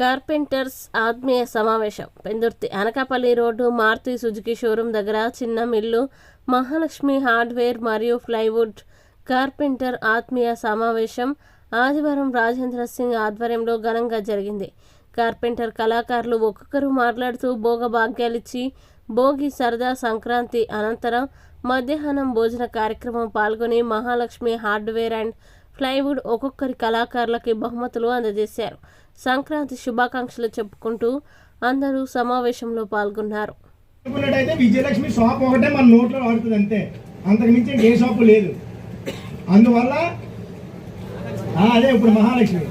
Carpenters ఆత్మీయ సమావేశం. Pendurthi Anakapalli road Maruti Suzuki showroom దగ్గర చిన్న మిల్లు మహాలక్ష్మి హార్డ్వేర్ మరియు ప్లైవుడ్ కార్పెంటర్ ఆత్మీయ సమావేశం ఆదివారం రాజేంద్ర సింగ్ ఆధ్వర్యంలో ఘనంగా జరిగింది. కార్పెంటర్ కళాకారులు ఒక్కొక్కరు మాట్లాడుతూ భోగ భాగ్యాలిచ్చి భోగి సరదా సంక్రాంతి అనంతరం మధ్యాహ్నం భోజన కార్యక్రమం పాల్గొని మహాలక్ష్మి హార్డ్వేర్ అండ్ ప్లైవుడ్ ఒక్కొక్కరి కళాకారులకి బహుమతులు అందజేశారు. సంక్రాంతి శుభాకాంక్షలు చెప్పుకుంటూ అందరూ సమావేశంలో పాల్గొన్నారు. అనుకున్నట్టయితే విజయలక్ష్మి షాప్ ఒకటే మన నోట్లో వాడుతుంది అంతే. అంతకు మించి ఏ షాపు లేదు. అందువల్ల అదే ఇప్పుడు మహాలక్ష్మి.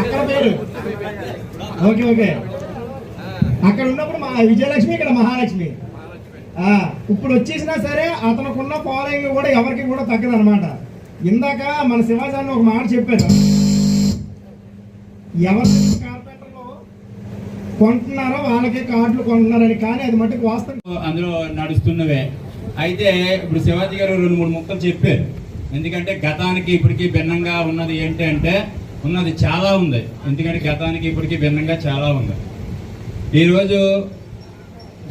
అక్కడ పేరు. Okay okay. అక్కడ ఉన్నప్పుడు మా విజయలక్ష్మి ఇక్కడ మహాలక్ష్మి. ఇప్పుడు వచ్చేసినా సరే అతనుకున్న ఫాలోయింగ్ కూడా ఎవరికి కూడా తగ్గదు అనమాట ఇందాక మన శివాజీ ఒక మాట చెప్పారు ఎవరు కార్పెంటర్లో కొంటున్నారో వాళ్ళకే కార్డులు కొంటున్నారని కానీ అది మట్టుకు వాస్తవం. అందులో నడుస్తున్నవే. అయితే ఇప్పుడు శివాజీ గారు రెండు మూడు ముక్కలు చెప్పారు. ఎందుకంటే గతానికి ఇప్పటికీ భిన్నంగా ఉన్నది ఏంటి అంటే ఉన్నది చాలా ఉంది. ఎందుకంటే గతానికి ఇప్పటికి భిన్నంగా చాలా ఉంది. ఈరోజు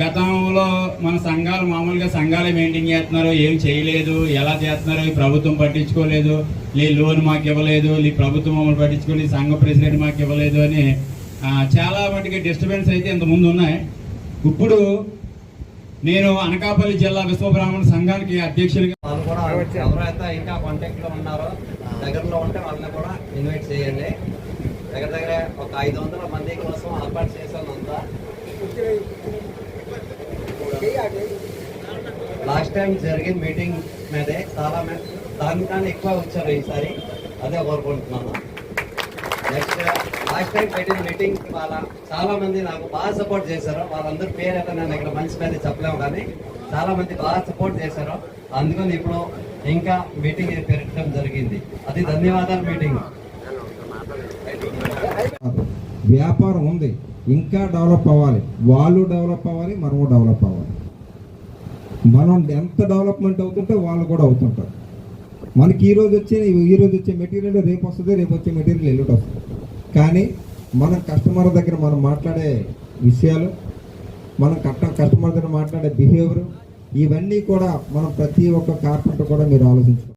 గతంలో మన సంఘాలు మామూలుగా సంఘాలు మెయింటైన్ చేస్తున్నారు ఏం చేయలేదు ఎలా చేస్తున్నారు ఈ ప్రభుత్వం పట్టించుకోలేదు లే లోన్ మాకు ఇవ్వలేదు ఈ ప్రభుత్వం మమ్మల్ని పట్టించుకోలేదు ఈ సంఘ ప్రెసిడెంట్ మాకు ఇవ్వలేదు అని చాలా మటుకి డిస్టర్బెన్స్ అయితే ఇంత ముందు ఉన్నాయి. ఇప్పుడు నేను అనకాపల్లి జిల్లా విశ్వబ్రాహ్మణ సంఘానికి అధ్యక్షుడిగా వాళ్ళు కూడా ఎవరైతే ఇంకా కాంటాక్ట్లో ఉన్నారో దగ్గరలో ఉంటే వాళ్ళని కూడా ఇన్వైట్ చేయండి. దగ్గర దగ్గర ఒక ఐదు వందల మంది కోసం ఏర్పాటు చేశాను అంతా లాస్ట్ టైం జరిగిన మీటింగ్ మీదే చాలా మంది దానికన్నా ఎక్కువ వచ్చారు ఈసారి. అదే కోరుకుంటున్నాను. నెక్స్ట్ లాస్ట్ టైం పెట్టిన మీటింగ్ వాళ్ళ చాలా మంది నాకు బాగా సపోర్ట్ చేశారు. వాళ్ళందరూ పేరు అయితే నేను ఇక్కడ మంచి పేరు చెప్పలేము కానీ చాలా మంది బాగా సపోర్ట్ చేశారు. అందుకని ఇప్పుడు ఇంకా మీటింగ్ పెట్టడం జరిగింది. అది ధన్యవాదాలు మీటింగ్. వ్యాపారం ఉంది. ఇంకా డెవలప్ అవ్వాలి. వాళ్ళు డెవలప్ అవ్వాలి మనము డెవలప్ అవ్వాలి. మనం ఎంత డెవలప్మెంట్ అవుతుంటే వాళ్ళు కూడా అవుతుంటారు. మనకి ఈరోజు వచ్చే ఈ రోజు వచ్చే మెటీరియల్ రేపు వస్తుంది రేపు వచ్చే మెటీరియల్ ఎల్లుండి వస్తుంది. కానీ మనం కస్టమర్ దగ్గర మనం మాట్లాడే విషయాలు మనం కట్ట కస్టమర్ దగ్గర మాట్లాడే బిహేవియర్ ఇవన్నీ కూడా మనం ప్రతి ఒక్క కార్పెంటర్ కూడా మీరు ఆలోచించుకోవాలి